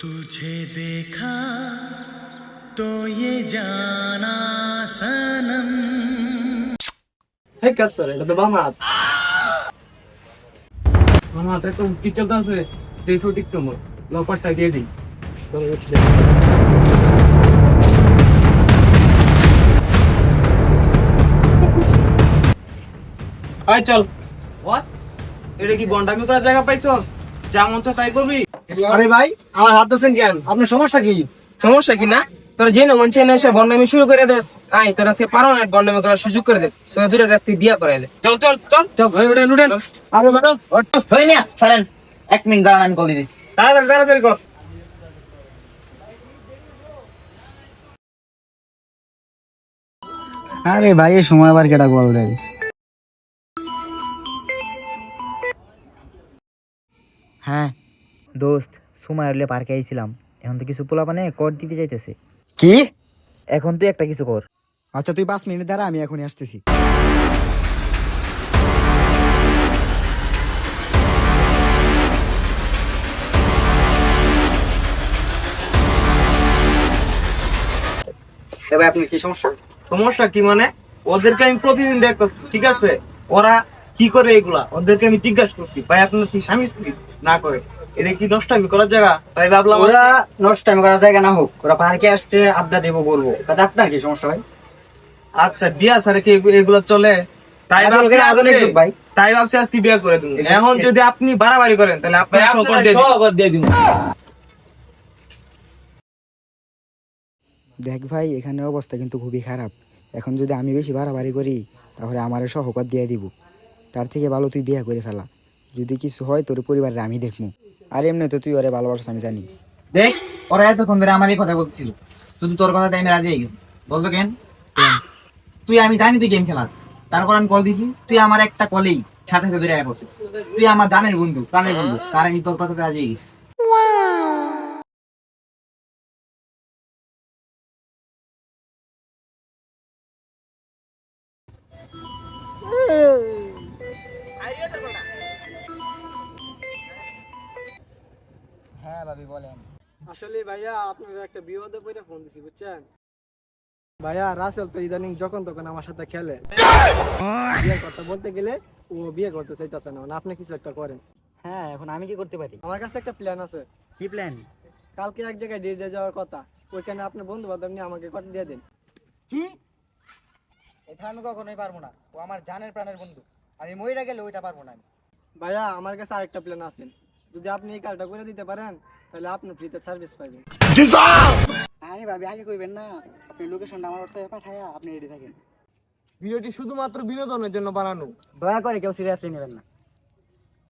तुझे देखा तो ये जाना सनम এই কাজ করে এটা তো বাম হাত বাম হাতে তো কি চলতে আছে এই সঠিক চমক লফাসটা দিয়ে দিই আয় চল এটা কি গন্ডামি করার জায়গা পাইছস যা মন চায় তাই করবি আরে ভাই আমার হাত ধরছেন কেন? আপনার সমস্যা কি? সমস্যা কি না? তোরা যে না মঞ্চে এসে বন্ডামি শুরু করে দেস। আই তোরা সে পারো না বন্ডামি করার সুযোগ করে দে। তোরা দুটো রাস্তায় বিয়া করে দে। চল চল চল। চল। ভাই উঠেন উঠেন আরে ম্যাডাম ধরে নিয়া সারেন। এক মিনিট দাঁড়ান আমি কল দিয়ে দিচ্ছি তাড়াতাড়ি তাড়াতাড়ি কর। আরে ভাই এই সময় আবার কেটা কল দেয়? হ্যাঁ দোস্ত সময় হলে পার্কে আইছিলাম। এখন তো কিছু পোলা মানে কর দিতে যাইতেছে। কি? এখন তুই একটা কিছু কর। আচ্ছা তুই পাঁচ মিনিট দাঁড়া আমি এখনই আসতেছি। আপনি কি সমস্যা? সমস্যা কি মানে? ওদেরকে আমি প্রতিদিন দেখতেছি ঠিক আছে? ওরা কি করে এগুলা? ওদেরকে আমি জিজ্ঞাসা করছি ভাই আপনার কি স্বামী স্ত্রী? না করে। এটা কি নষ্টামি করার জায়গা? তাই ভাবলাম ওরা নষ্ট করার জায়গা না হোক ওরা পার্কে আসছে আড্ডা দেবো বলব। তাতে আপনার কি সমস্যা ভাই? আচ্ছা বিয়া স্যার কি এগুলো চলে? তাই ভাবছি আধুনিক যুগ ভাই। তাই ভাবছি আজকে বিয়া করে দিন এখন যদি আপনি বাড়াবাড়ি করেন তাহলে আপনার সকল দিয়ে দিন। দেখ ভাই এখানে অবস্থা কিন্তু খুবই খারাপ। এখন যদি আমি বেশি বাড়াবাড়ি করি তাহলে আমার সহকত দিয়ে দিব। তার থেকে ভালো তুই বিয়ে করে ফেলা। যদি কিছু হয় তোর পরিবারের আমি দেখব। আর এমনি তো তুই ওরে ভালোবাসা আমি জানি। দেখ, ওরা এতক্ষণ ধরে আমারই কথা বলছিল শুধু তোর কথা আমি রাজি হয়ে গেছি। বলতো কেন? তুই, আমি জানি তুই গেম খেলাস। তারপর আমি কল দিছি, তুই আমার একটা কলেই সাথে সাথে ধরে আয় পড়ছিস তুই আমার জানের বন্ধু, প্রাণের বন্ধু। তার আমি তোর কথা রাজি হয়ে গেছি। ভাবি বলেন। আসলে ভাইয়া আপনার একটা বিপদে পড়ে ফোন দিছি বুঝছেন? ভাইয়া রাসেল তো ইদানিং যখন তখন আমার সাথে খেলে। বিয়ের কথা বলতে গেলে ও বিয়ে করতে চাইতেছে না। মানে আপনি কিছু একটা করেন। হ্যাঁ এখন আমি কি করতে পারি? আমার কাছে একটা প্ল্যান আছে। কি প্ল্যান কালকে এক জায়গায় ডেটে যাওয়ার কথা। ওইখানে আপনার বন্ধু বান্ধব নিয়ে আমাকে কথা দিয়ে দিন। কি? এটা আমি কখনোই পারব না। ও আমার জানের প্রাণের বন্ধু। আমি মইরা গেলে ওইটা পারব না আমি। ভাইয়া আমার কাছে আরেকটা প্ল্যান আছে। যদি আপনি এই কাজটা করে দিতে পারেন তাহলে আপনি ফ্রিতে সার্ভিস পাবেন আরে ভাবি আগে কইবেন না আপনি লোকেশনটা আমার হোয়াটসঅ্যাপে পাঠায়া আপনি রেডি থাকেন। ভিডিওটি শুধুমাত্র বিনোদনের জন্য বানানো। দয়া করে কেউ সিরিয়াসলি নেবেন না।